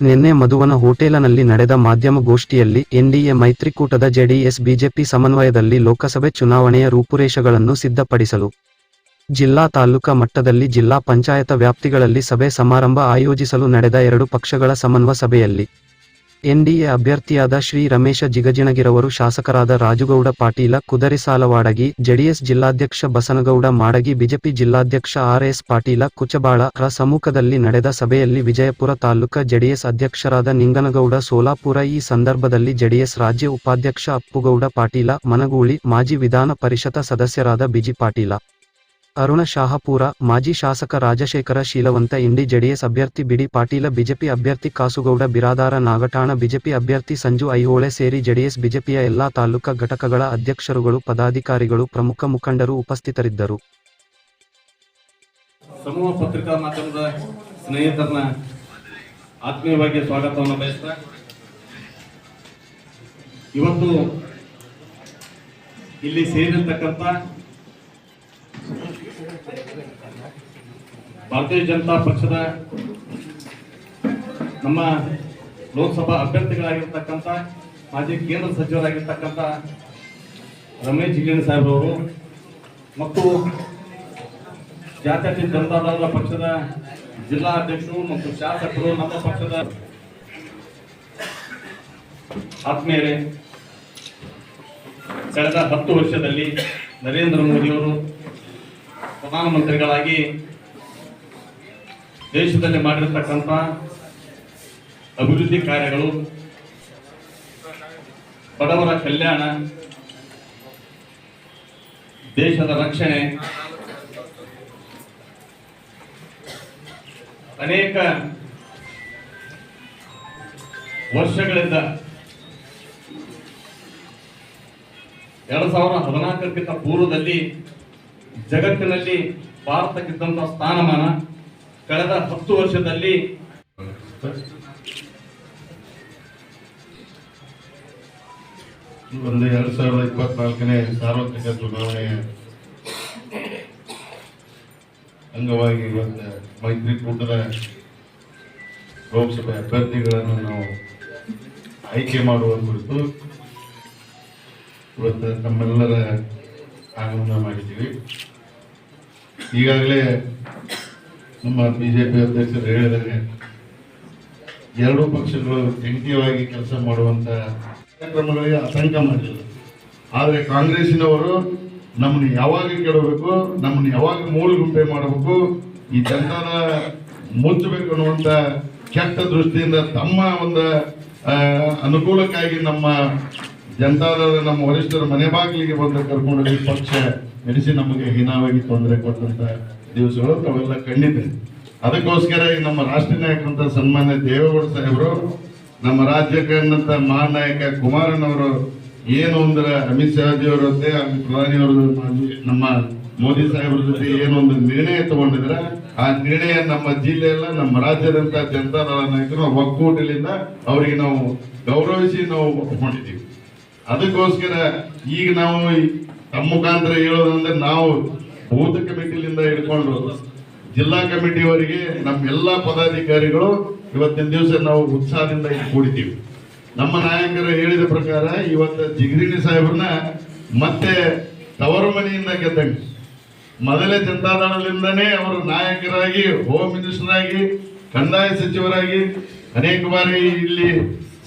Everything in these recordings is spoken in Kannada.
ನಿನ್ನೆ ಮಧುವನ ಹೋಟೆಲನಲ್ಲಿ ನಡೆದ ಮಾಧ್ಯಮಗೋಷ್ಠಿಯಲ್ಲಿ ಎನ್ಡಿಎ ಮೈತ್ರಿಕೂಟದ ಜೆಡಿಎಸ್ ಬಿಜೆಪಿ ಸಮನ್ವಯದಲ್ಲಿ ಲೋಕಸಭೆ ಚುನಾವಣೆಯ ರೂಪುರೇಷಗಳನ್ನು ಸಿದ್ಧಪಡಿಸಲು ಜಿಲ್ಲಾ ತಾಲೂಕಾ ಮಟ್ಟದಲ್ಲಿ ಜಿಲ್ಲಾ ಪಂಚಾಯತ ವ್ಯಾಪ್ತಿಗಳಲ್ಲಿ ಸಭೆ ಸಮಾರಂಭ ಆಯೋಜಿಸಲು ನಡೆದ ಎರಡು ಪಕ್ಷಗಳ ಸಮನ್ವಯ ಸಭೆಯಲ್ಲಿ ಎನ್ಡಿಎ ಅಭ್ಯರ್ಥಿಯಾದ ಶ್ರೀ ರಮೇಶ ಜಿಗಜಿಣಗಿರವರು ಶಾಸಕರಾದ ರಾಜುಗೌಡ ಪಾಟೀಲ, ಕುದರಿಸಾಲವಾಡಗಿ, ಜೆಡಿಎಸ್ ಜಿಲ್ಲಾಧ್ಯಕ್ಷ ಬಸನಗೌಡ, ಮಾಡಗಿ ಬಿಜೆಪಿ ಜಿಲ್ಲಾಧ್ಯಕ್ಷ ಆರ್ಎಸ್ ಪಾಟೀಲ, ಕುಚಬಾಳ ರ ಸಮ್ಮುಖದಲ್ಲಿ ನಡೆದ ಸಭೆಯಲ್ಲಿ ವಿಜಯಪುರ ತಾಲೂಕ ಜೆಡಿಎಸ್ ಅಧ್ಯಕ್ಷರಾದ ನಿಂಗನಗೌಡ, ಸೋಲಾಪುರ ಈ ಸಂದರ್ಭದಲ್ಲಿ ಜೆಡಿಎಸ್ ರಾಜ್ಯ ಉಪಾಧ್ಯಕ್ಷ ಅಪ್ಪುಗೌಡ ಪಾಟೀಲ, ಮನಗೂಳಿ ಮಾಜಿ ವಿಧಾನ ಪರಿಷತ್ ಸದಸ್ಯರಾದ ಬಿಜಿ ಪಾಟೀಲ. ಅರುಣ ಶಾಹಪುರ, ಮಾಜಿ ಶಾಸಕ ರಾಜಶೇಖರ ಶೀಲವಂತ, ಇಂಡಿ ಜೆಡಿಎಸ್ ಅಭ್ಯರ್ಥಿ ಬಿಡಿ ಪಾಟೀಲ, ಬಿಜೆಪಿ ಅಭ್ಯರ್ಥಿ ಕಾಸುಗೌಡ, ಬಿರಾದಾರ ನಾಗಠಾಣ, ಬಿಜೆಪಿ ಅಭ್ಯರ್ಥಿ ಸಂಜು ಐಹೊಳೆ ಸೇರಿ ಜೆಡಿಎಸ್, ಬಿಜೆಪಿಯ ಎಲ್ಲಾ ತಾಲೂಕಾ ಘಟಕಗಳ ಅಧ್ಯಕ್ಷರುಗಳು, ಪದಾಧಿಕಾರಿಗಳು, ಪ್ರಮುಖ ಮುಖಂಡರು ಉಪಸ್ಥಿತರಿದ್ದರು. ಸಮೂಹ ಪತ್ರಿಕಾ ಮಾಧ್ಯಮದ ಸ್ನೇಹಿತರನ್ನ ಆತ್ಮೀಯವಾಗಿ ಸ್ವಾಗತವನ್ನು ಬಯಸ್ತಾ, ಇವತ್ತು ಇಲ್ಲಿ ಸೇರಿರ್ತಕ್ಕಂಥ ಭಾರತೀಯ ಜನತಾ ಪಕ್ಷದ ನಮ್ಮ ಲೋಕಸಭಾ ಅಭ್ಯರ್ಥಿಗಳಾಗಿರ್ತಕ್ಕಂಥ ಮಾಜಿ ಕೇಂದ್ರ ಸಚಿವರಾಗಿರ್ತಕ್ಕಂಥ ರಮೇಶ್ ಜಿಗಣಿ ಸಾಹೇಬ್ರವರು ಮತ್ತು ಜಾತ್ಯತೀತ ಜನತಾದಳ ಪಕ್ಷದ ಜಿಲ್ಲಾ ಅಧ್ಯಕ್ಷರು ಮತ್ತು ಶಾಸಕರು ನಮ್ಮ ಪಕ್ಷದ ಆತ್ಮೀಯರೇ, ಕಳೆದ ಹತ್ತು ವರ್ಷದಲ್ಲಿ ನರೇಂದ್ರ ಮೋದಿಯವರು ಪ್ರಧಾನಮಂತ್ರಿಗಳಾಗಿ ದೇಶದಲ್ಲಿ ಮಾಡಿರ್ತಕ್ಕಂಥ ಅಭಿವೃದ್ಧಿ ಕಾರ್ಯಗಳು, ಬಡವರ ಕಲ್ಯಾಣ, ದೇಶದ ರಕ್ಷಣೆ, ಅನೇಕ ವರ್ಷಗಳಿಂದ ಎರಡ್ ಸಾವಿರದ ಹದಿನಾಲ್ಕಕ್ಕಿಂತ ಪೂರ್ವದಲ್ಲಿ ಜಗತ್ತಿನಲ್ಲಿ ಭಾರತಕ್ಕಿದ್ದಂಥ ಸ್ಥಾನಮಾನ ಕಳೆದ ಹತ್ತು ವರ್ಷದಲ್ಲಿ ಒಂದು ಎರಡ್ ಸಾವಿರದ ಇಪ್ಪತ್ನಾಲ್ಕನೇ ಸಾರ್ವತ್ರಿಕ ಚುನಾವಣೆಯ ಅಂಗವಾಗಿ ಇವತ್ತು ಮೈತ್ರಿಕೂಟದ ಲೋಕಸಭೆ ಅಭ್ಯರ್ಥಿಗಳನ್ನು ನಾವು ಆಯ್ಕೆ ಮಾಡುವ ಕುರಿತು ಇವತ್ತು ನಮ್ಮೆಲ್ಲರ ಆಗಮನ ಮಾಡಿದ್ದೀವಿ. ಈಗಾಗಲೇ ನಮ್ಮ ಬಿಜೆಪಿ ಅಧ್ಯಕ್ಷರು ಹೇಳಿದಾಗೆ ಎರಡೂ ಪಕ್ಷಗಳು ಜಂಟಿಯಾಗಿ ಕೆಲಸ ಮಾಡುವಂತ ಕಾರ್ಯಕ್ರಮಗಳಿಗೆ ಆತಂಕ ಮಾಡಲಿಲ್ಲ ಆದರೆ ಕಾಂಗ್ರೆಸ್ಸಿನವರು ನಮ್ಮನ್ನು ಯಾವಾಗ ಕೆಡಬೇಕು, ನಮ್ಮನ್ನು ಯಾವಾಗ ಮೂಲೆಗುಂಪೆ ಮಾಡಬೇಕು, ಈ ಜನತಾನ ಮುಚ್ಚಬೇಕು ಅನ್ನುವಂತ ಕೆಟ್ಟ ದೃಷ್ಟಿಯಿಂದ ತಮ್ಮ ಒಂದು ಅನುಕೂಲಕ್ಕಾಗಿ ನಮ್ಮ ಜನತಾದಳ ನಮ್ಮ ವರಿಷ್ಠರ ಮನೆ ಬಾಗಿಲಿಗೆ ಬಂದು ಕರ್ಕೊಂಡು ಈ ಪಕ್ಷ ನಡೆಸಿ ನಮಗೆ ಹೀನಾವಾಗಿ ತೊಂದರೆ ಕೊಟ್ಟಂತ ದಿವಸಗಳು ತಾವೆಲ್ಲ ಕಂಡಿದೆ. ಅದಕ್ಕೋಸ್ಕರ ಈ ನಮ್ಮ ರಾಷ್ಟ್ರೀಯ ನಾಯಕರಂತ ಸನ್ಮಾನ್ಯ ದೇವೇಗೌಡ ಸಾಹೇಬರು, ನಮ್ಮ ರಾಜ್ಯಕ್ಕೆ ಕಂಡಂತ ಮಹಾನಾಯಕ ಕುಮಾರನವರು ಏನು ಅಂದ್ರೆ ಅಮಿತ್ ಶಾಜಿ ಅವರ ಜೊತೆ ಪ್ರಧಾನಿಯವರ ಮಾಜಿ ನಮ್ಮ ಮೋದಿ ಸಾಹೇಬ್ರ ಜೊತೆ ಏನೊಂದು ನಿರ್ಣಯ ತಗೊಂಡಿದ್ರೆ, ಆ ನಿರ್ಣಯ ನಮ್ಮ ಜಿಲ್ಲೆಯಲ್ಲ, ನಮ್ಮ ರಾಜ್ಯದಂತ ಜನತಾದಳ ನಾಯಕರು ಒಕ್ಕೂಟದಿಂದ ಅವರಿಗೆ ನಾವು ಗೌರವಿಸಿ ನಾವು ಒಪ್ಕೊಂಡಿದ್ದೀವಿ. ಅದಕ್ಕೋಸ್ಕರ ಈಗ ನಾವು ಈ ತಮ್ಮ ಮುಖಾಂತರ ಹೇಳೋದಂದ್ರೆ ನಾವು ಬೂತ್ ಕಮಿಟಿಲಿಂದ ಹಿಡ್ಕೊಂಡು ಜಿಲ್ಲಾ ಕಮಿಟಿಯವರಿಗೆ ನಮ್ಮೆಲ್ಲಾ ಪದಾಧಿಕಾರಿಗಳು ಇವತ್ತಿನ ದಿವಸ ನಾವು ಉತ್ಸಾಹದಿಂದ ಇಲ್ಲಿ ಕೂಡಿದ್ದೀವಿ. ನಮ್ಮ ನಾಯಕರು ಹೇಳಿದ ಪ್ರಕಾರ ಇವತ್ತು ಜಿಗ್ರಿಣಿ ಸಾಹೇಬ್ರನ್ನ ಮತ್ತೆ ತವರು ಮನೆಯಿಂದ ಗೆದ್ದಂಗೆ. ಮೊದಲೇ ಜನತಾದಳದಿಂದನೇ ಅವರು ನಾಯಕರಾಗಿ ಹೋಮ್ ಮಿನಿಸ್ಟರ್ ಆಗಿ, ಕಂದಾಯ ಸಚಿವರಾಗಿ ಅನೇಕ ಬಾರಿ ಇಲ್ಲಿ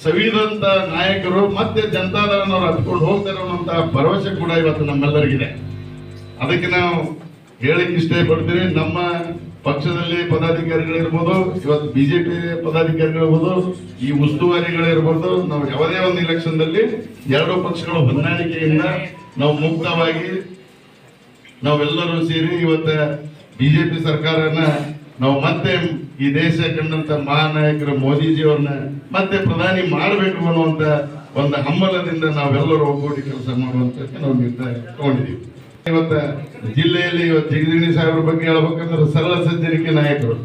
ಸವಿದಂತ ನಾಯಕರು ಮತ್ತೆ ಜನತಾದಳನ ಹತ್ಕೊಂಡು ಹೋಗ್ತಾರೆ ಭರವಸೆ ಕೂಡ ಇವತ್ತು ನಮ್ಮೆಲ್ಲರಿಗಿದೆ. ಅದಕ್ಕೆ ನಾವು ಹೇಳಿಕೆ ಇಷ್ಟೇ ಪಡ್ತೀವಿ ನಮ್ಮ ಪಕ್ಷದಲ್ಲಿ ಪದಾಧಿಕಾರಿಗಳಿರ್ಬೋದು ಇವತ್ತು ಬಿಜೆಪಿ ಪದಾಧಿಕಾರಿಗಳಿರ್ಬೋದು ಈ ಉಸ್ತುವಾರಿಗಳಿರ್ಬೋದು ನಾವು ಯಾವುದೇ ಒಂದು ಇಲೆಕ್ಷನ್ ದಲ್ಲಿ ಎರಡು ಪಕ್ಷಗಳ ಹೊಂದಾಣಿಕೆಯಿಂದ ನಾವು ಮುಕ್ತವಾಗಿ ನಾವೆಲ್ಲರೂ ಸೇರಿ ಇವತ್ತ ಬಿಜೆಪಿ ಸರ್ಕಾರನ ನಾವು ಮತ್ತೆ ಈ ದೇಶ ಕಂಡಂತ ಮಹಾನಾಯಕರು ಮೋದಿಜಿ ಅವ್ರನ್ನ ಮತ್ತೆ ಪ್ರಧಾನಿ ಮಾಡಬೇಕು ಅನ್ನುವಂತ ಒಂದು ಹಮ್ಮಲದಿಂದ ನಾವೆಲ್ಲರೂ ಒಗ್ಗೂಡಿ ಕೆಲಸ ಮಾಡುವಂತ ನಾವು ನಿರ್ಧಾರ ತಗೊಂಡಿದ್ದೀವಿ. ಇವತ್ತ ಜಿಲ್ಲೆಯಲ್ಲಿ ಇವತ್ತು ಜಗದೀಣಿ ಸಾಹೇಬ್ರ ಬಗ್ಗೆ ಹೇಳ್ಬೇಕಂದ್ರೆ ಸರಳ ಸಜ್ಜನಿಕೆ ನಾಯಕರು.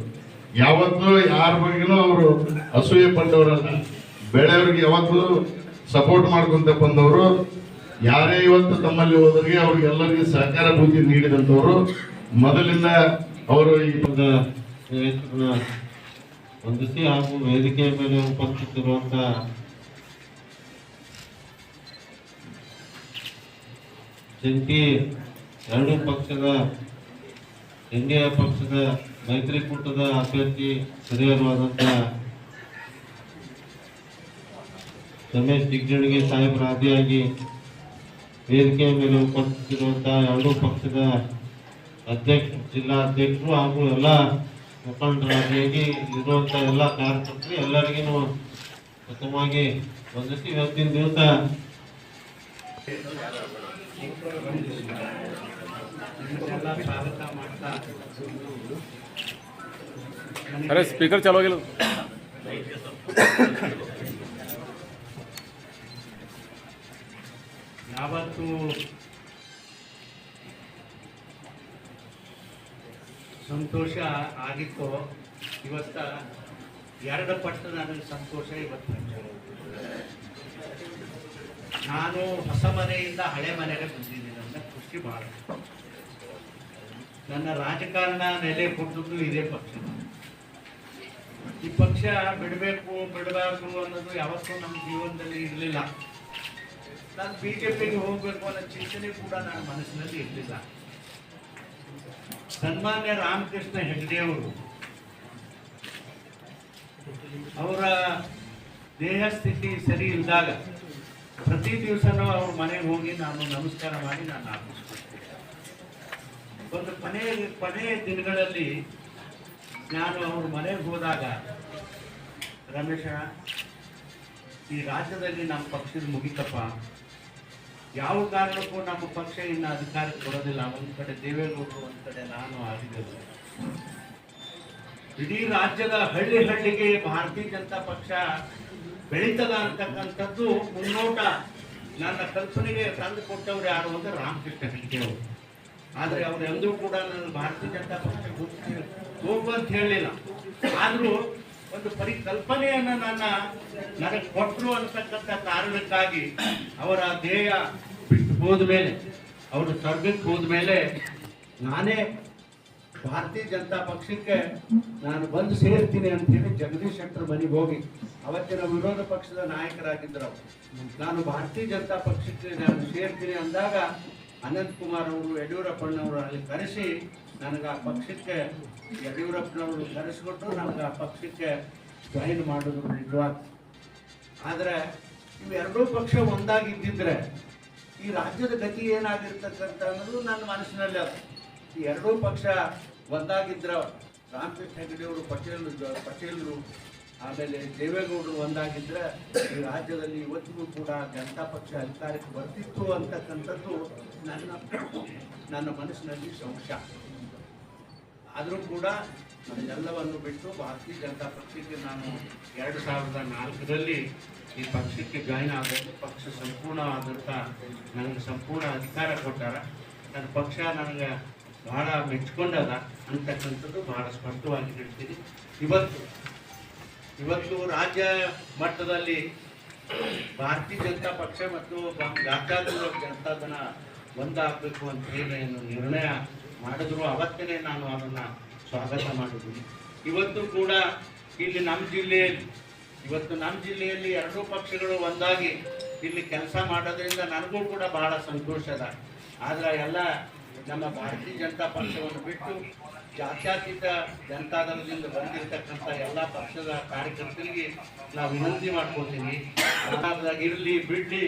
ಯಾವತ್ತೂ ಯಾರ ಬಗ್ಗೆನೂ ಅವರು ಅಸೂಯೆ ಪಟ್ಟವರಲ್ಲ. ಬೆಳೆಯವ್ರಿಗೆ ಯಾವತ್ತೂ ಸಪೋರ್ಟ್ ಮಾಡ್ಕೊಂತ ಬಂದವರು. ಯಾರೇ ಇವತ್ತು ತಮ್ಮಲ್ಲಿ ಹೋದ್ರಿಗೆ ಅವ್ರಿಗೆಲ್ಲರಿಗೆ ಸಹಕಾರ ಬುದ್ಧಿ ನೀಡಿದಂಥವ್ರು. ಮೊದಲಿಂದ ಅವರು ಈ ಪದ ಹೊಂದಿಸಿ ಹಾಗೂ ವೇದಿಕೆಯ ಮೇಲೆ ಉಪಸ್ಥಿತಿರುವಂತ ಜಂಟಿ ಎರಡೂ ಪಕ್ಷದ ಎನ್ ಡಿ ಎ ಪಕ್ಷದ ಮೈತ್ರಿಕೂಟದ ಅಭ್ಯರ್ಥಿ ಹಿರಿಯರಾದಂಥ ರಮೇಶ್ ದಿಗ್ಗಣಿಗೆ ಸಾಹೇಬರ ಆದಿಯಾಗಿ ವೇದಿಕೆಯ ಮೇಲೆ ಉಪಸ್ಥಿತಿರುವಂತಹ ಎರಡೂ ಪಕ್ಷದ ಅಧ್ಯಕ್ಷ, ಜಿಲ್ಲಾ ಅಧ್ಯಕ್ಷರು ಹಾಗೂ ಎಲ್ಲ ಮುಖಂಡರಾಗಿ ಇರುವಂಥ ಎಲ್ಲ ಕಾರ್ಯಕರ್ತರು ಎಲ್ಲರಿಗೂ ಪ್ರಥಮವಾಗಿ ಒಂದಿಸಿ ಇವತ್ತಿನ ದಿವಸ ಅರೆ ಸ್ಪೀಕರ್ ಚಾಲೋ ಆಗಿಲ್ಲ. ಯಾವತ್ತು ಸಂತೋಷ ಆಗಿತ್ತು, ಇವತ್ತ ಎರಡು ಪಟ್ಟು ನನಗೆ ಸಂತೋಷ ಇವತ್ತು. ನಾನು ಹೊಸ ಮನೆಯಿಂದ ಹಳೆ ಮನೆಗೆ ಬಂದಿದ್ದೀನಿ. ಅಂತ ಖುಷಿ ಭಾಳ. ನನ್ನ ರಾಜಕಾರಣ ನೆಲೆ ಕೊಟ್ಟದ್ದು ಇದೇ ಪಕ್ಷ. ಈ ಪಕ್ಷ ಬಿಡಬೇಕು, ಬಿಡಬಾರ್ದು ಅನ್ನೋದು ಯಾವತ್ತೂ ನಮ್ಮ ಜೀವನದಲ್ಲಿ ಇರಲಿಲ್ಲ. ನಾನು ಬಿಜೆಪಿಗೆ ಹೋಗಬೇಕು ಅನ್ನೋ ಚಿಂತನೆ ಕೂಡ ನನ್ನ ಮನಸ್ಸಿನಲ್ಲಿ ಇರಲಿಲ್ಲ. ಸನ್ಮಾನ್ಯ ರಾಮಕೃಷ್ಣ ಹೆಗಡೆಯವರು ಅವರ ದೇಹ ಸ್ಥಿತಿ ಸರಿ ಇಲ್ದಾಗ ಪ್ರತಿ ದಿವಸನೂ ಅವ್ರ ಮನೆಗೆ ಹೋಗಿ ನಾನು ನಮಸ್ಕಾರ ಮಾಡಿ ನಾನು ಆಪಿಸ್ಕೊಳ್ತೀನಿ ಒಂದು ಕೊನೆ, ಕೊನೆಯ ದಿನಗಳಲ್ಲಿ ನಾನು ಅವ್ರ ಮನೆಗೆ ಹೋದಾಗ ರಮೇಶ, ಈ ರಾಜ್ಯದಲ್ಲಿ ನಮ್ಮ ಪಕ್ಷದ ಮುಗಿತಪ್ಪ ಯಾವ ಕಾರಣಕ್ಕೂ ನಮ್ಮ ಪಕ್ಷ ಇನ್ನು ಅಧಿಕಾರಕ್ಕೆ ಬರೋದಿಲ್ಲ ಒಂದು ಕಡೆ ದೇವೇಗೌಡರು, ಒಂದು ಕಡೆ ನಾನು ಆಗಿದ್ದೇವೆ ಇಡೀ ರಾಜ್ಯದ ಹಳ್ಳಿ ಹಳ್ಳಿಗೆ ಭಾರತೀಯ ಜನತಾ ಪಕ್ಷ ಬೆಳೀತದ ಅಂತಕ್ಕಂಥದ್ದು ಮುನ್ನೋಟ. ನನ್ನ ಕಲ್ಪನೆಗೆ ತಂದು ಕೊಟ್ಟವ್ರು ಯಾರು ಅಂದ್ರೆ ರಾಮಕೃಷ್ಣ ಹೆಗಡೆ ಆದರೆ ಅವ್ರು ಎಂದೂ ಕೂಡ ನನ್ನ ಭಾರತೀಯ ಜನತಾ ಪಕ್ಷ ಹೋಗ್ಬಂತ ಹೇಳಲಿಲ್ಲ ಆದರೂ ಒಂದು ಪರಿಕಲ್ಪನೆಯನ್ನ ನನ್ನ ನನಗೆ ಕೊಟ್ಟರು ಅನ್ನತಕ್ಕಂಥ ಕಾರಣಕ್ಕಾಗಿ ಅವರ ಧ್ಯೇಯ ಬಿಟ್ಟು ಹೋದ ಮೇಲೆ, ಅವರು ಸ್ವರ್ಗಕ್ಕೆ ಹೋದ ಮೇಲೆ ನಾನೇ ಭಾರತೀಯ ಜನತಾ ಪಕ್ಷಕ್ಕೆ ನಾನು ಬಂದು ಸೇರ್ತೀನಿ ಅಂತ ಹೇಳಿ ಜಗದೀಶ್ ಶೆಟ್ಟರ್ ಮನೆಗೆ ಹೋಗಿ, ಅವತ್ತಿನ ವಿರೋಧ ಪಕ್ಷದ ನಾಯಕರಾಗಿದ್ದರು. ನಾನು ಭಾರತೀಯ ಜನತಾ ಪಕ್ಷಕ್ಕೆ ನಾನು ಸೇರ್ತೀನಿ ಅಂದಾಗ ಅನಂತ್ ಕುಮಾರ್ ಅವರು, ಯಡಿಯೂರಪ್ಪನವರು ಅಲ್ಲಿ ಕರೆಸಿ ನನಗೆ ಆ ಪಕ್ಷಕ್ಕೆ ಯಡಿಯೂರಪ್ಪನವರು ಕರೆಸಿಕೊಟ್ಟು ನನಗೆ ಆ ಪಕ್ಷಕ್ಕೆ ಜಾಯಿನ್ ಮಾಡಿದ್ರು ನಿಜವಾಗ. ಆದರೆ ಇವೆರಡೂ ಪಕ್ಷ ಒಂದಾಗಿದ್ದಿದ್ರೆ ಈ ರಾಜ್ಯದ ಗತಿ ಏನಾಗಿರ್ತಕ್ಕಂಥ ಅನ್ನೋದು ನನ್ನ ಮನಸ್ಸಿನಲ್ಲಿ ಅದು. ಈ ಎರಡೂ ಪಕ್ಷ ಒಂದಾಗಿದ್ದರ ರಾಮಕೃಷ್ಣ ಹೆಗಡೆಯವರು ಪಟೇಲ್, ಪಟೇಲರು, ಆಮೇಲೆ ದೇವೇಗೌಡರು ಒಂದಾಗಿದ್ದರೆ ಈ ರಾಜ್ಯದಲ್ಲಿ ಇವತ್ತಿಗೂ ಕೂಡ ಜನತಾ ಪಕ್ಷ ಅಧಿಕಾರಕ್ಕೆ ಬರ್ತಿತ್ತು ಅಂತಕ್ಕಂಥದ್ದು ನನ್ನ ನನ್ನ ಮನಸ್ಸಿನಲ್ಲಿ ಸಂಶಯ. ಆದರೂ ಕೂಡ ನನ್ನೆಲ್ಲವನ್ನು ಬಿಟ್ಟು ಭಾರತೀಯ ಜನತಾ ಪಕ್ಷಕ್ಕೆ ನಾನು ಎರಡು ಸಾವಿರದ ನಾಲ್ಕರಲ್ಲಿ ಈ ಪಕ್ಷಕ್ಕೆ ಜಾಯಿನ್ ಆದದ್ದು, ಪಕ್ಷ ಸಂಪೂರ್ಣವಾದಂಥ ನನಗೆ ಸಂಪೂರ್ಣ ಅಧಿಕಾರ ಕೊಟ್ಟಾರ. ನನ್ನ ಪಕ್ಷ ನನಗೆ ಭಾಳ ಮೆಚ್ಕೊಂಡದ, ಅಂತಕ್ಕಂಥದ್ದು ಬಹಳ ಸ್ಪಷ್ಟವಾಗಿ ಹೇಳ್ತೀನಿ. ಇವತ್ತು ಇವತ್ತು ರಾಜ್ಯ ಮಟ್ಟದಲ್ಲಿ ಭಾರತೀಯ ಜನತಾ ಪಕ್ಷ ಮತ್ತು ಜಾತ್ಯಾಧೀಶ ಜನತಾದನ ಒಂದಾಗಬೇಕು ಅಂತ ಹೇಳಿ ನಿರ್ಣಯ ಮಾಡಿದ್ರು, ಅವತ್ತೇ ನಾನು ಅದನ್ನ ಸ್ವಾಗತ ಮಾಡಿದ್ದೀನಿ. ಇವತ್ತು ಕೂಡ ಇಲ್ಲಿ ನಮ್ಮ ಜಿಲ್ಲೆಯಲ್ಲಿ ಇವತ್ತು ನಮ್ಮ ಜಿಲ್ಲೆಯಲ್ಲಿ ಎರಡೂ ಪಕ್ಷಗಳು ಒಂದಾಗಿ ಇಲ್ಲಿ ಕೆಲಸ ಮಾಡೋದ್ರಿಂದ ನನಗೂ ಕೂಡ ಬಹಳ ಸಂತೋಷದ ಅದ. ಆದ್ರೆ ಎಲ್ಲ ನಮ್ಮ ಭಾರತೀಯ ಜನತಾ ಪಕ್ಷವನ್ನು ಬಿಟ್ಟು ಜಾತ್ಯತೀತ ಜನತಾದಳದಿಂದ ಬಂದಿರತಕ್ಕಂಥ ಎಲ್ಲ ಪಕ್ಷದ ಕಾರ್ಯಕರ್ತರಿಗೆ ನಾವು ವಿನಂತಿ ಮಾಡ್ಕೊತೀನಿ ಇರಲಿ ಬಿಡ್ಲಿ,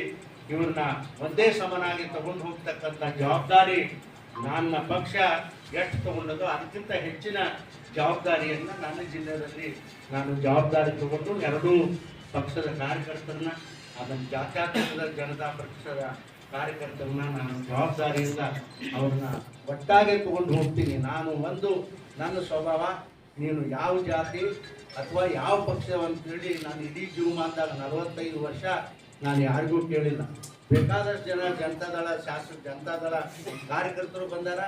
ಇವ್ರನ್ನ ಒಂದೇ ಸಮನಾಗಿ ತಗೊಂಡು ಹೋಗ್ತಕ್ಕಂಥ ಜವಾಬ್ದಾರಿ ನನ್ನ ಪಕ್ಷ ಎಷ್ಟು ತಗೊಂಡದೋ ಅದಕ್ಕಿಂತ ಹೆಚ್ಚಿನ ಜವಾಬ್ದಾರಿಯನ್ನು ನನ್ನ ಜಿಲ್ಲೆಯಲ್ಲಿ ನಾನು ಜವಾಬ್ದಾರಿ ತಗೊಂಡು ಎರಡೂ ಪಕ್ಷದ ಕಾರ್ಯಕರ್ತರನ್ನ, ಅದನ್ನು ಜಾತ್ಯಾತೀತ ಜನತಾ ಪಕ್ಷದ ಕಾರ್ಯಕರ್ತರನ್ನ ನಾನು ಜವಾಬ್ದಾರಿಯಿಂದ ಅವ್ರನ್ನ ಒಟ್ಟಾಗೆ ತಗೊಂಡು ಹೋಗ್ತೀನಿ. ನಾನು ಒಂದು, ನನ್ನ ಸ್ವಭಾವ, ನೀನು ಯಾವ ಜಾತಿ ಅಥವಾ ಯಾವ ಪಕ್ಷ ಅಂತೇಳಿ ನಾನು ಇಡೀ ಜೀವಮಾನದಾಗ ನಲವತ್ತೈದು ವರ್ಷ ನಾನು ಯಾರಿಗೂ ಕೇಳಿಲ್ಲ. ಬೇಕಾದಷ್ಟು ಜನ ಜನತಾದಳ, ಶಾಸಕ ಜನತಾದಳ ಕಾರ್ಯಕರ್ತರು ಬಂದಾರ,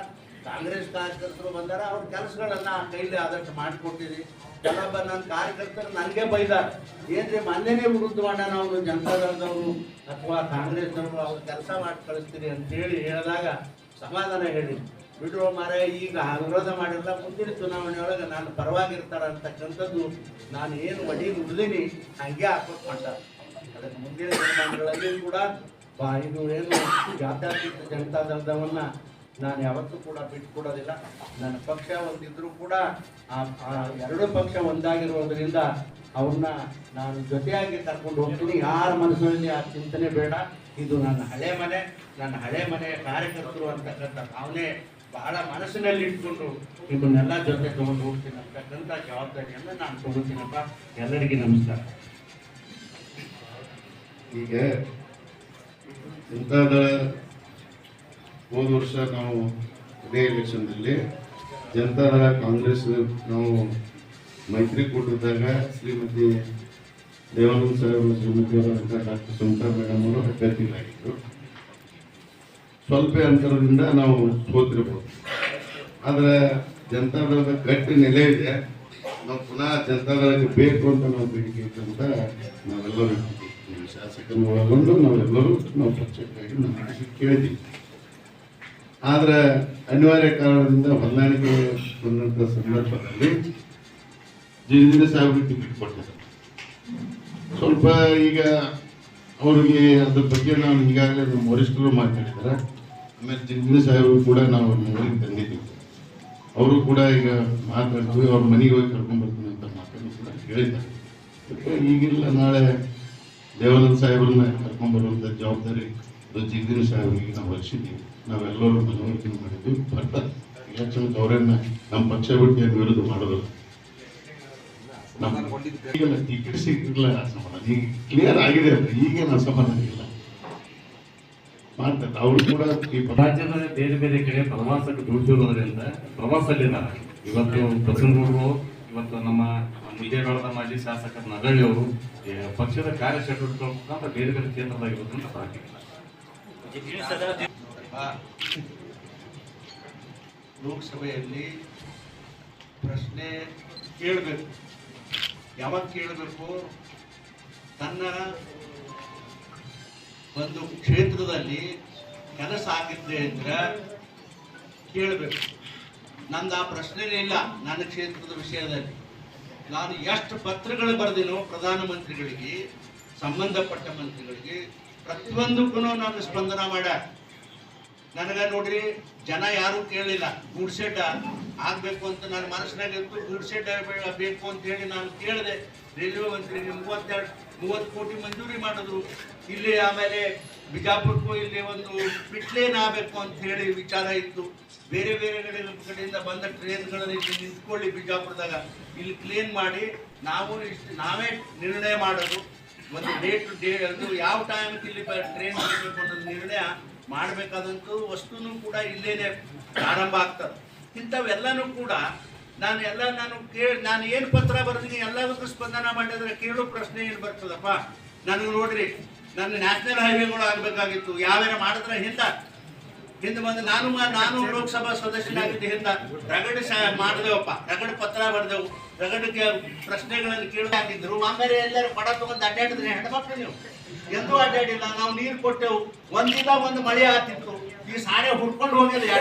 ಕಾಂಗ್ರೆಸ್ ಕಾರ್ಯಕರ್ತರು ಬಂದಾರ, ಅವ್ರ ಕೆಲಸಗಳನ್ನ ಕೈಲಿ ಆದಷ್ಟು ಮಾಡಿಕೊಟ್ಟಿದ್ವಿ ಕೆಲವೊಬ್ಬ ನನ್ನ ಕಾರ್ಯಕರ್ತರು ನನಗೆ ಬೈದಾರ. ಏನ್ರಿ, ಮೊನ್ನೆನೇ ವಿರುದ್ಧ ಮಾಡೋಣ ಜನತಾ ಜನತಾದಳದವರು ಅಥವಾ ಕಾಂಗ್ರೆಸ್ನವರು ಅವ್ರ ಕೆಲಸ ಮಾಡಿ ಕಳಿಸ್ತೀರಿ ಅಂತೇಳಿ ಹೇಳಿದಾಗ ಸಮಾಧಾನ ಹೇಳಿ ಬಿಡುವ ಮಾರ ಈಗ ವಿರೋಧ ಮಾಡಿಲ್ಲ ಮುಂದಿನ ಚುನಾವಣೆಯೊಳಗೆ ನಾನು ಪರವಾಗಿರ್ತಾರ ಅಂತಕ್ಕಂಥದ್ದು ನಾನು ಏನು ಮಡಿ ನುಡಿದೀನಿ ಹಂಗೆ ಹಾಕೋಕ್ ಮಾಡ್ತಾರೆ ಅದಕ್ಕೆ ಮುಂದಿನ ದಿನಮಾನಗಳಲ್ಲಿ ಕೂಡ ಇದು ಏನು ಜಾತ್ಯಾತೀತ ಜನತಾ ದಳದವನ್ನ ನಾನು ಯಾವತ್ತೂ ಕೂಡ ಬಿಟ್ಕೊಡೋದಿಲ್ಲ ನನ್ನ ಪಕ್ಷ ಒಂದಿದ್ರೂ ಕೂಡ ಆ ಎರಡು ಪಕ್ಷ ಒಂದಾಗಿರೋದ್ರಿಂದ ಅವ್ರನ್ನ ನಾನು ಜೊತೆಯಾಗಿ ಕರ್ಕೊಂಡು ಹೋಗ್ತೀನಿ. ಯಾರ ಮನಸ್ಸಿನಲ್ಲಿ ಆ ಚಿಂತನೆ ಬೇಡ. ಇದು ನನ್ನ ಹಳೆ ಮನೆ. ನನ್ನ ಹಳೆ ಮನೆಯ ಕಾರ್ಯಕರ್ತರು ಅಂತಕ್ಕಂಥ ಭಾವನೆ ಬಹಳ ಮನಸ್ಸಿನಲ್ಲಿ ಇಟ್ಕೊಂಡು ನಿಮ್ಮನ್ನೆಲ್ಲ ಜೊತೆ ತಗೊಂಡು ಹೋಗ್ತೀನಿ ಅಂತಕ್ಕಂಥ ಜವಾಬ್ದಾರಿಯನ್ನು ನಾನು ತಗೊಳ್ತೀನಪ್ಪ ಎಲ್ಲರಿಗೂ ನಮಸ್ಕಾರ. ಈಗ ಜನತಾದಳ ಹೋದ ವರ್ಷ ನಾವು ಇದೇ ಎಲೆಕ್ಷನ್ದಲ್ಲಿ ಜನತಾದಳ ಕಾಂಗ್ರೆಸ್ ನಾವು ಮೈತ್ರಿಕೂಟದಾಗ ಶ್ರೀಮತಿ ದೇವಾನಂದ ಸಾಹೇಬ್ ಶ್ರೀಮತಿ ಅವರಂತ ಡಾಕ್ಟರ್ ಸುಮಿತಾ ಮೇಡಮ್ ಅವರು ಅಭ್ಯರ್ಥಿಗಳಾಗಿದ್ದರು ಸ್ವಲ್ಪ ಅಂತರದಿಂದ ನಾವು ಸೋತಿರ್ಬೋದು. ಆದರೆ ಜನತಾದಳದ ಗಟ್ಟಿ ನೆಲೆ ಇದೆ. ನಾವು ಪುನಃ ಜನತಾದಳಕ್ಕೆ ಬೇಕು ಅಂತ ನಾವು ಬೇಡಿಕೆ ಇಟ್ಟಂತ ನಾವೆಲ್ಲರೂ ಶಾಸಕರನ್ನು ಒಳಗೊಂಡು ನಾವೆಲ್ಲರೂ ನಾವು ಪ್ರತ್ಯೇಕವಾಗಿ ನಾವು ಕೇಳಿದ್ದೀವಿ ಆದರೆ ಅನಿವಾರ್ಯ ಕಾರಣದಿಂದ ಹೊಂದಾಣಿಕೆ ಬಂದಂತ ಸಂದರ್ಭದಲ್ಲಿ ಜಗದೀಶ ಸಾಹೇಬ್ರಿಗೆ ಟಿಕೆಟ್ ಕೊಟ್ಟಿದ್ದಾರೆ ಸ್ವಲ್ಪ ಈಗ ಅವರಿಗೆ ಅದ್ರ ಬಗ್ಗೆ ನಾವು ಈಗಾಗಲೇ ನಮ್ಮ ವರಿಷ್ಠರು ಮಾತಾಡಿದ್ದಾರೆ. ಆಮೇಲೆ ಜಗದೀಶ ಸಾಹೇಬರು ಕೂಡ ನಾವು ಮನೆಗೆ ತಂದಿದ್ದೀವಿ. ಅವರು ಕೂಡ ಈಗ ಮಾತಾಡ್ತೀವಿ, ಅವ್ರ ಮನೆಗೆ ಹೋಗಿ ಕರ್ಕೊಂಡ್ಬರ್ತೀನಿ ಅಂತ ಮಾತಾಡಿ ಕೂಡ ಹೇಳಿದ್ದಾರೆ. ಈಗಿಲ್ಲ, ನಾಳೆ ದೇವಾನಂದ ಸಾಹೇಬ್ರನ್ನ ಕರ್ಕೊಂಡ್ ಬರುವಂತ ಜವಾಬ್ದಾರಿ ಅದು ಜಗದೀಶ್ ಸಾಹೇಬ್ರಿಗೆ ನಾವು ವಹಿಸಿದ್ದೀವಿ ನಾವೆಲ್ಲರೂ ಮನವರಿಕೆ ಮಾಡಿದ್ವಿ. ಬಟ್ ಯಾಕಂದ್ರೆ ಅವರನ್ನ ನಮ್ಮ ಪಕ್ಷ ಬಿಟ್ಟು ಏನು ವಿರೋಧ ಈಗಲ್ಲ ಟಿಕೆಟ್ ಅಸಮಾಧಾನ. ಈಗ ಕ್ಲಿಯರ್ ಆಗಿದೆ ಅಲ್ಲ ಈಗೇನು ಅಸಮಾಧಾನ ಇಲ್ಲ. ಮಾಡ್ತಾರೆ. ಅವರು ಕೂಡ ಈ ರಾಜ್ಯದ ಬೇರೆ ಬೇರೆ ಕಡೆ ಪ್ರವಾಸಕ್ಕೆ ದುಡ್ಡಿರೋದ್ರಿಂದ ಪ್ರವಾಸದಲ್ಲಿ ನಾನು ಇವತ್ತು ಪ್ರಸಂಗ ಇವತ್ತು ನಮ್ಮ ವಿಜಯವಾಡದ ಮಾಜಿ ಶಾಸಕ ನಗಳಿ ಅವರು ಪಕ್ಷದ ಕಾರ್ಯಚಟುವಟಿಕೆ ಮುಖಾಂತರ ಬೇರೆ ಬೇರೆ ಕ್ಷೇತ್ರದಾಗಿರೋದ್ರಿಂದ ಬರಾಕಿಲ್ಲ ಲೋಕಸಭೆಯಲ್ಲಿ ಪ್ರಶ್ನೆ ಕೇಳಬೇಕು. ಯಾವಾಗ ಕೇಳಬೇಕು? ತನ್ನ ಒಂದು ಕ್ಷೇತ್ರದಲ್ಲಿ ಕೆಲಸ ಆಗಿದ್ದೆ ಅಂದ್ರೆ ಕೇಳಬೇಕು. ನಂದು ಆ ಪ್ರಶ್ನೆನೇ ಇಲ್ಲ, ನನ್ನ ಕ್ಷೇತ್ರದ ವಿಷಯದಲ್ಲಿ. ನಾನು ಎಷ್ಟು ಪತ್ರಗಳು ಬರೆದಿನೋ ಪ್ರಧಾನಮಂತ್ರಿಗಳಿಗೆ, ಸಂಬಂಧಪಟ್ಟ ಮಂತ್ರಿಗಳಿಗೆ, ಪ್ರತಿಯೊಂದಕ್ಕೂ ನಾನು ಸ್ಪಂದನ ಮಾಡ. ನನಗ ನೋಡ್ರಿ, ಜನ ಯಾರು ಕೇಳಲಿಲ್ಲ ಗುಡ್ಸೆಡ್ಡ ಆಗಬೇಕು ಅಂತ ನನ್ನ ಮನಸ್ಸಿನಾಗ ಇತ್ತು. ಗುಡ್ಸೆಡ್ಡ ಬೇಕು ಅಂತ ಹೇಳಿ ನಾನು ಕೇಳಿದೆ. ರೈಲ್ವೆ ಮಂತ್ರಿಗೆ ಮೂವತ್ತೆರಡು, ಮೂವತ್ತು ಕೋಟಿ ಮಂಜೂರಿ ಮಾಡಿದ್ರು. ಇಲ್ಲಿ ಆಮೇಲೆ ಬಿಜಾಪುರಕ್ಕೂ ಇಲ್ಲಿ ಒಂದು ಪಿಟ್ಲೇನ್ ಆಗಬೇಕು ಅಂತ ಹೇಳಿ ವಿಚಾರ ಇತ್ತು. ಬೇರೆ ಬೇರೆ ಕಡೆ ಕಡೆಯಿಂದ ಬಂದ ಟ್ರೈನ್ಗಳನ್ನು ಇಲ್ಲಿ ನಿಂತ್ಕೊಳ್ಳಿ ಬಿಜಾಪುರದಾಗ. ಇಲ್ಲಿ ಕ್ಲೀನ್ ಮಾಡಿ ನಾವು ಇಷ್ಟು ನಾವೇ ನಿರ್ಣಯ ಮಾಡೋದು. ಒಂದು ಡೇಟ್ ಡೇ ಅದು ಯಾವ ಟೈಮ್ಗೆ ಇಲ್ಲಿ ಟ್ರೈನ್ ಬರಬೇಕು ಅನ್ನೋದು ನಿರ್ಣಯ ಮಾಡಬೇಕಾದಂತೂ ವಸ್ತುನೂ ಕೂಡ ಇಲ್ಲೇನೆ ಪ್ರಾರಂಭ ಆಗ್ತದೆ. ಇಂಥವೆಲ್ಲನೂ ಕೂಡ ನಾನು ಎಲ್ಲ ನಾನು ಕೇಳಿ ನಾನು ಏನು ಪತ್ರ ಬರೆದಿನಿ, ಎಲ್ಲದಕ್ಕೂ ಸ್ಪಂದನ ಮಾಡಿದ್ರೆ ಕೇಳೋ ಪ್ರಶ್ನೆ ಏನು ಬರ್ತದಪ್ಪ? ನನಗೆ ನೋಡ್ರಿ ನನ್ನ ನ್ಯಾಷನಲ್ ಹೈವೇಗಳು ಆಗಬೇಕಾಗಿತ್ತು. ಯಾವ್ಯಾರ ಮಾಡಿದ್ರೆ ಹಿಂದ? ಹಿಂದೆ ಬಂದು ನಾನು ನಾನು ಲೋಕಸಭಾ ಸದಸ್ಯನಾಗಿದ್ದೆ ಹಿಂದ. ರಗಡ್ ಮಾಡಿದೆವಪ್ಪ. ರಗಡ್ ಪತ್ರ ಬರೆದೆವು. ರಗಡ್ಗೆ ಪ್ರಶ್ನೆಗಳನ್ನು ಕೇಳಿದ್ರು ಆಮೇಲೆ ಎಲ್ಲರೂ ಪಡ ತಗೊಂಡು ಅಡ್ಡಾಡಿದ್ರೆ ಹೆಣ್ಮಕ್ಳು ನೀವು. ಎಂದೂ ಅಡ್ಡಾಡಿಲ್ಲ. ನಾವು ನೀರು ಕೊಟ್ಟೆವು. ಒಂದಿಲ್ಲ ಒಂದು ಮಳೆ ಆಗ್ತಿತ್ತು. ಈ ಸಾರೆ ಹುಡ್ಕೊಂಡು ಹೋಗಿಲ್ಲ